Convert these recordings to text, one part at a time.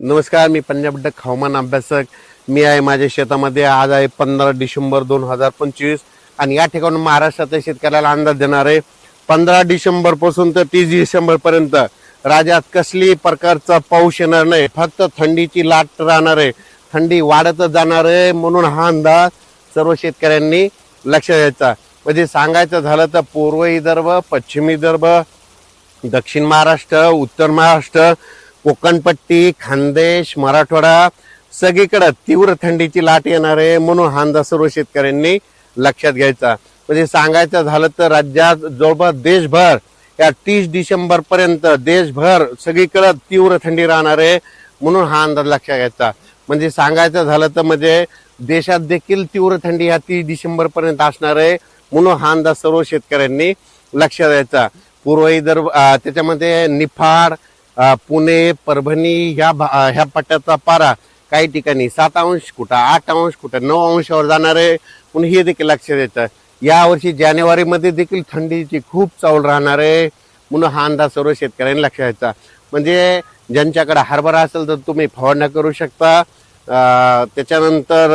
नमस्कार मी पंजाब डक हवामान अभ्यासक. मी आहे माझ्या शेतामध्ये आज आहे पंधरा डिसेंबर दोन हजार पंचवीस. आणि या ठिकाणी महाराष्ट्रातल्या शेतकऱ्याला अंदाज देणार आहे पंधरा डिसेंबरपासून तर तीस डिसेंबर पर्यंत राज्यात कसली प्रकारचा पाऊस येणार नाही. फक्त थंडीची लाट राहणार आहे. थंडी वाढतच जाणार आहे म्हणून हा अंदाज सर्व शेतकऱ्यांनी लक्ष द्यायचा. म्हणजे सांगायचं झालं तर पूर्व विदर्भ पश्चिम विदर्भ दक्षिण महाराष्ट्र उत्तर महाराष्ट्र कोकणपट्टी खानदेश मराठवाडा सगळीकडे तीव्र थंडीची लाट येणार आहे म्हणून हा अंदाज सर्व शेतकऱ्यांनी लक्षात घ्यायचा. म्हणजे सांगायचं झालं तर राज्यात जवळपास देशभर या तीस डिसेंबर पर्यंत देशभर सगळीकडे तीव्र थंडी राहणार आहे म्हणून हा अंदाज लक्षात घ्यायचा. म्हणजे सांगायचं झालं तर म्हणजे देशात देखील तीव्र थंडी ह्या तीस डिसेंबर पर्यंत असणार आहे म्हणून हा अंदाज सर्व शेतकऱ्यांनी लक्षात द्यायचा पूर्व विदर्भ त्याच्यामध्ये निफाड पुणे परभणी ह्या भा- ह्या पट्ट्याचा पारा काही ठिकाणी सात अंश कुठं आठ अंश कुठं नऊ अंशावर जाणार आहे. म्हणून हे देखील लक्ष द्यायचं यावर्षी जानेवारीमध्ये देखील थंडीची खूप चावल राहणार आहे. म्हणून हा अंदाज सर्व शेतकऱ्यांनी लक्ष द्यायचा म्हणजे ज्यांच्याकडे हरभरा असेल तर तुम्ही फवारण्या करू शकता. त्याच्यानंतर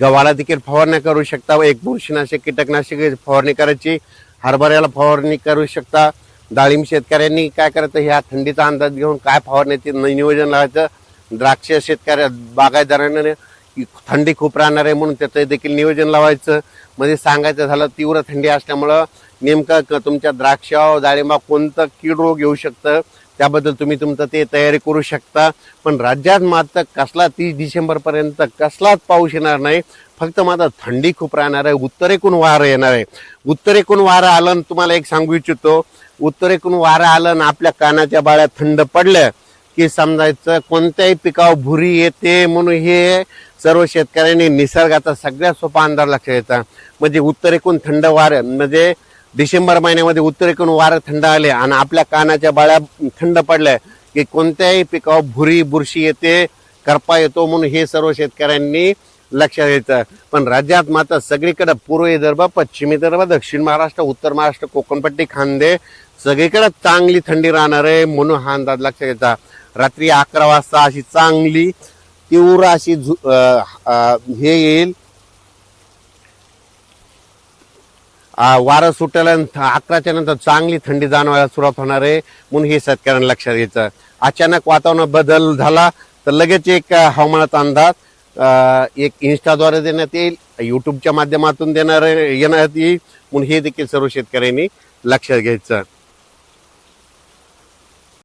गव्हाला देखील फवारणी करू शकता. व एक बुरशीनाशक कीटकनाशक फवारणी करायची. हरभऱ्याला फवारणी करू शकता. डाळिंब शेतकऱ्यांनी काय करायचं? ह्या थंडीचा अंदाज घेऊन काय फवारण्याचे नियोजन लावायचं? द्राक्ष शेतकऱ्या बागायतदारांना थंडी खूप राहणार आहे म्हणून त्याचं देखील नियोजन लावायचं. म्हणजे सांगायचं झालं तीव्र थंडी असल्यामुळं नेमकं क- तुमच्या द्राक्षावर डाळिंबा कोणतं कीड रोग येऊ शकतं? त्याबद्दल तुम्ही तुमचं ते तयारी करू शकता. पण राज्यात मात्र कसला तीस डिसेंबरपर्यंत कसलाच पाऊस येणार नाही. फक्त मात्र थंडी खूप राहणार आहे. उत्तरेकून वारं येणार आहे. उत्तरेकून वारं आलं आणि तुम्हाला एक सांगू इच्छितो. उत्तरेकडून वारं आलं आणि आपल्या कानाच्या बाळ्या थंड पडलं की समजायचं कोणत्याही पिकावर भुरी येते म्हणून हे सर्व शेतकऱ्यांनी निसर्गाचा सगळ्यात सोपा अंदाज लक्षात घ्यायचा म्हणजे उत्तरेकडून थंड वारं म्हणजे डिसेंबर महिन्यामध्ये उत्तरेकडून वारं थंड आले आणि आपल्या कानाच्या बाळ्या थंड पडल्या की कोणत्याही पिकावर भुरी बुरशी येते करपा येतो म्हणून हे सर्व शेतकऱ्यांनी लक्षात द्यायचं पण राज्यात मात्र सगळीकडे पूर्व विदर्भ पश्चिम विदर्भ दक्षिण महाराष्ट्र उत्तर महाराष्ट्र कोकणपट्टी खांदे सगळीकडे चांगली थंडी राहणार आहे म्हणून हा अंदाज लक्षात घ्यायचा रात्री अकरा वाजता अशी चांगली तीव्र अशी झु- हे येईल. वारं सुटल्यानंतर अकराच्या नंतर चांगली थंडी जाणवायला सुरुवात होणार आहे म्हणून हे शेतकऱ्यांना लक्षात घ्यायचं अचानक वातावरण बदल झाला तर लगेच एक हवामानाचा अंदाज एक इन्स्टाद्वारे देण्यात येईल यूट्यूबच्या माध्यमातून देणार येण्यात येईल. म्हणून हे देखील सर्व शेतकऱ्यांनी लक्षात घ्यायचं.